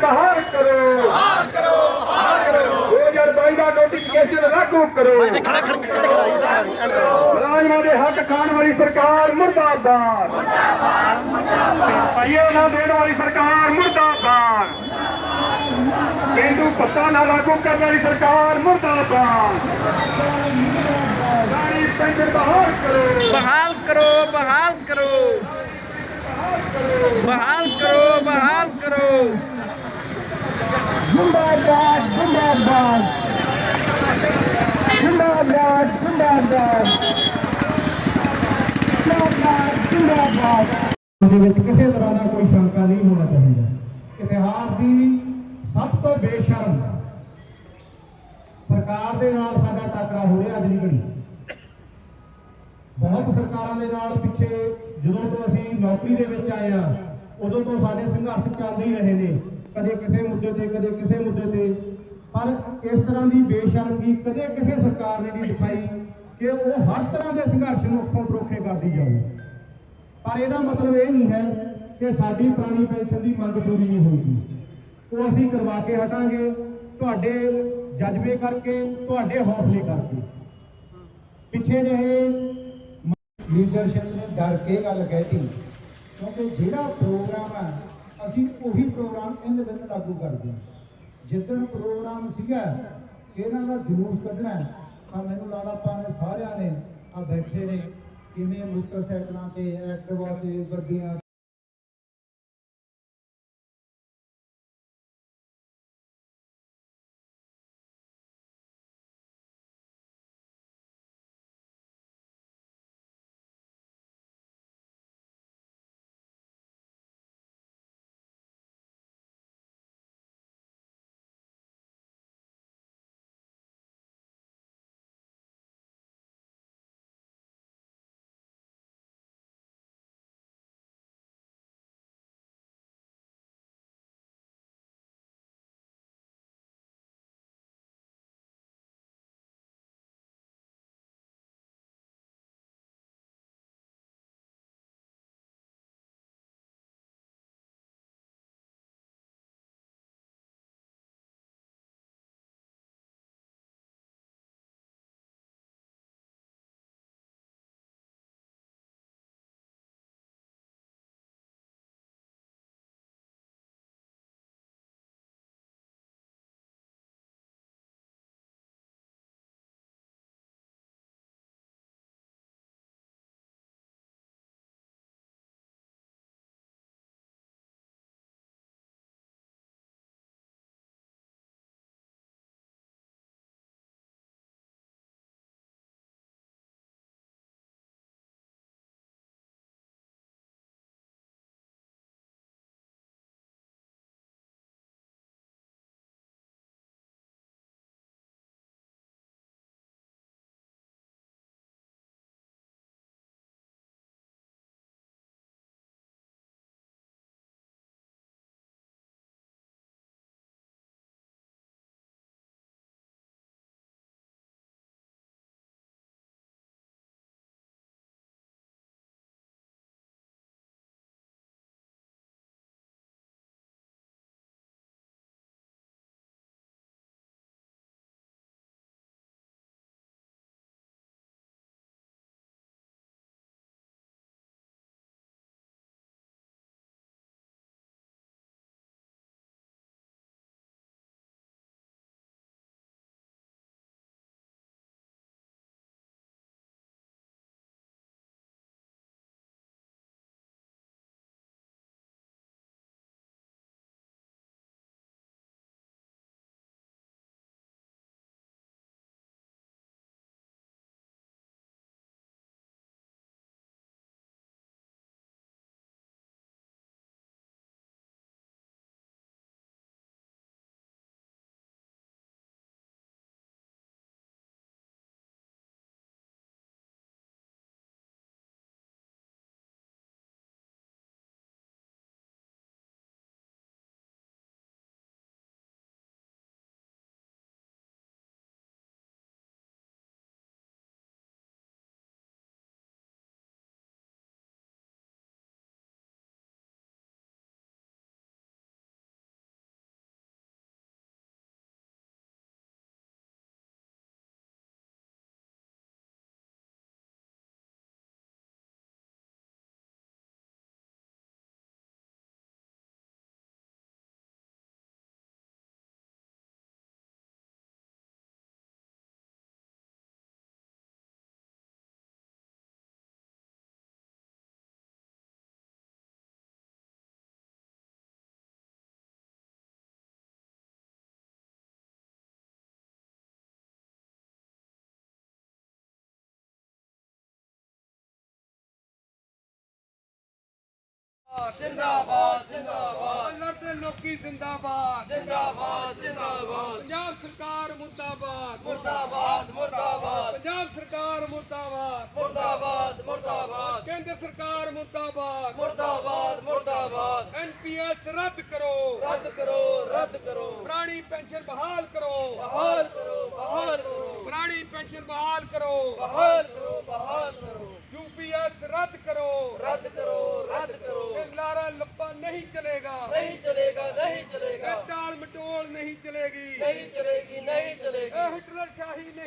ਬਹਾਲ ਕਰੋ। ਬਹਾਲ ਕਰੋ ਬਹਾਲ ਕਰੋ। 2022 ਦਾ ਨੋਟੀਫਿਕੇਸ਼ਨ ਲਾਗੂ ਕਰੋ। ਮੁਲਾਜ਼ਮਾਂ ਦੇ ਹੱਕ ਖਾਣ ਵਾਲੀ ਸਰਕਾਰ ਮੁਰਦਾਬਾਦ। ਮੁਰਦਾਬਾਦ ਮੁਰਦਾਬਾਦ ਪਾਈਏ ਨਾ ਦੇਣ ਵਾਲੀ ਸਰਕਾਰ ਮੁਰਦਾਬਾਦ। ਕੇਂਦੂ ਪੱਤਾ ਨਾ ਲਾਗੂ ਕਰਨ ਵਾਲੀ ਸਰਕਾਰ ਮੁਰਦਾਬਾਦ। ਬਹਾਲ ਕਰੋ। ਬਹਾਲ ਕਰੋ ਬਹਾਲ ਕਰੋ। ਬਹਾਲ ਕਰੋ ਜਿੰਦਾਬਾਦ ਜਿੰਦਾਬਾਦ ਜਿੰਦਾਬਾਦ ਜਿੰਦਾਬਾਦ ਜਿੰਦਾਬਾਦ ਜਿੰਦਾਬਾਦ ਦੇ ਵਿੱਚ ਕਿਸੇ ਤਰ੍ਹਾਂ ਦਾ ਕੋਈ ਸ਼ੰਕਾ ਨਹੀਂ ਹੋਣਾ ਚਾਹੀਦਾ। ਇਤਿਹਾਸ ਦੀ ਸਭ ਤੋਂ ਬੇਸ਼ਰਮ ਸਰਕਾਰ ਦੇ ਨਾਲ ਸਾਡਾ ਟਾਕਰਾ ਹੋ ਰਿਹਾ ਅੱਜ ਘੜੀ। ਬਹੁਤ ਸਰਕਾਰਾਂ ਦੇ ਨਾਲ ਪਿੱਛੇ ਜਦੋਂ ਤੋਂ ਅਸੀਂ ਨੌਕਰੀ ਦੇ ਵਿੱਚ ਆਏ ਆ ਉਦੋਂ ਤੋਂ ਸਾਡੇ ਸੰਘਰਸ਼ ਚੱਲਦੇ ਹੀ ਰਹੇ ਨੇ। ਕਦੇ ਕਿਸੇ ਮੁੱਦੇ ਤੇ, ਕਦੇ ਕਿਸੇ ਮੁੱਦੇ ਤੇ। ਪਰ ਇਸ ਤਰ੍ਹਾਂ ਦੀ ਬੇਸ਼ਰਮਗੀ ਕਦੇ ਕਿਸੇ ਸਰਕਾਰ ਨੇ ਨਹੀਂ ਦਿਖਾਈ। ਕਿ ਉਹ ਹਰ ਤਰ੍ਹਾਂ ਦੇ ਸੰਘਰਸ਼ ਨੂੰ ਅੱਖੋਂ ਪਰੋਖੇ ਕਰਦੀ ਜਾਵੇ। ਪਰ ਇਹਦਾ ਮਤਲਬ ਇਹ ਨਹੀਂ ਹੈ ਕਿ ਸਾਡੀ ਪੁਰਾਣੀ ਪੈਨਸ਼ਨ ਦੀ ਮੰਗ ਪੂਰੀ ਨਹੀਂ ਹੋਊਗੀ। ਉਹ ਅਸੀਂ ਕਰਵਾ ਕੇ ਹਟਾਂਗੇ, ਤੁਹਾਡੇ ਜਜ਼ਬੇ ਕਰਕੇ, ਤੁਹਾਡੇ ਹੌਸਲੇ ਕਰਕੇ। ਪਿੱਛੇ ਜਿਹੇ ਲੀਡਰਸ਼ਿਪ ਨੇ ਡਰ ਕੇ ਗੱਲ ਕਹਿਤੀ, ਕਿਉਂਕਿ ਜਿਹੜਾ ਪ੍ਰੋਗਰਾਮ ਹੈ, ਅਸੀਂ ਉਹੀ ਪ੍ਰੋਗਰਾਮ ਇਹਦੇ ਦਿਨ ਲਾਗੂ ਕਰਦੇ ਹਾਂ। ਜਿੱਦਣ ਪ੍ਰੋਗਰਾਮ ਸੀਗਾ, ਇਹਨਾਂ ਦਾ ਜਲੂਸ ਕੱਢਣਾ ਤਾਂ ਮੈਨੂੰ ਲੱਗਦਾ ਆਪਾਂ ਨੇ ਸਾਰਿਆਂ ਨੇ ਆ ਬੈਠੇ ਨੇ, ਕਿਵੇਂ ਮੋਟਰਸਾਈਕਲਾਂ ਤੇ ਐਕਟਿਵਾ ਤੇ ਗੱਡੀਆਂ ਜਿੰਦਾਬਾਦ ਜਿੰਦਾਬਾਦ ਲੜਦੇ ਲੋਕੀ ਜ਼ਿੰਦਾਬਾਦ। ਜਿੰਦਾਬਾਦ ਜਿੰਦਾਬਾਦ। ਪੰਜਾਬ ਸਰਕਾਰ ਮੁਰਦਾਬਾਦ। ਮੁਰਦਾਬਾਦ ਮੁਰਦਾਬਾਦ। ਪੰਜਾਬ ਸਰਕਾਰ ਮੁਰਦਾਬਾਦ। ਮੁਰਦਾਬਾਦ ਮੁਰਦਾਬਾਦ। ਕੇਂਦਰ ਸਰਕਾਰ ਮੁਰਦਾਬਾਦ। ਮੁਰਦਾਬਾਦ ਮੁਰਦਾਬਾਦ। ਐਨਪੀਐਸ ਰੱਦ ਕਰੋ। ਰੱਦ ਕਰੋ ਰੱਦ ਕਰੋ। ਪੁਰਾਣੀ ਪੈਨਸ਼ਨ ਬਹਾਲ ਕਰੋ। ਬਹਾਲ ਕਰੋ ਬਹਾਲ ਕਰੋ। ਪੁਰਾਣੀ ਪੈਨਸ਼ਨ ਬਹਾਲ ਕਰੋ। ਬਹਾਲ ਕਰੋ ਬਹਾਲ ਕਰੋ। ਯੂਪੀਐਸ ਰੱਦ ਕਰੋ।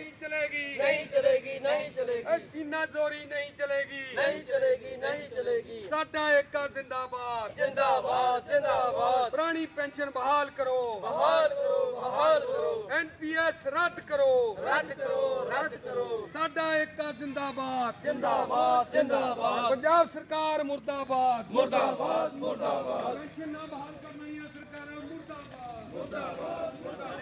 ਨਹੀਂ ਚਲੇਗੀ। ਨਹੀਂ ਚਲੇਗੀ ਨਹੀਂ ਇਹ ਚਲੇਗੀ ਸੀਨਾ ਜ਼ੋਰੀ ਨਹੀਂ ਚਲੇਗੀ। ਨਹੀਂ ਚਲੇਗੀ ਨਹੀਂ ਚਲੇਗੀ। ਸਾਡਾ ਏਕਾ ਜ਼ਿੰਦਾਬਾਦ। ਜਿੰਦਾਬਾਦ ਜਿੰਦਾਬਾਦ। ਪੁਰਾਣੀ ਪੈਨਸ਼ਨ ਬਹਾਲ ਕਰੋ। ਬਹਾਲ ਕਰੋ ਬਹਾਲ ਕਰੋ। ਐਨਪੀਐਸ ਰੱਦ ਕਰੋ। ਰੱਦ ਕਰੋ ਰੱਦ ਕਰੋ। ਸਾਡਾ ਏਕਾ ਜ਼ਿੰਦਾਬਾਦ। ਜਿੰਦਾਬਾਦ ਜਿੰਦਾਬਾਦ। ਪੰਜਾਬ ਸਰਕਾਰ ਮੁਰਦਾਬਾਦ। ਮੁਰਦਾਬਾਦ ਮੁਰਦਾਬਾਦ। ਪੈਨਸ਼ਨ ਨਾ ਬਹਾਲ ਕਰਨੀਆਂ ਸਰਕਾਰਾਂ ਮੁਰਦਾਬਾਦ। ਮੁਰਦਾਬਾਦ ਮੁਰਦਾਬਾਦ।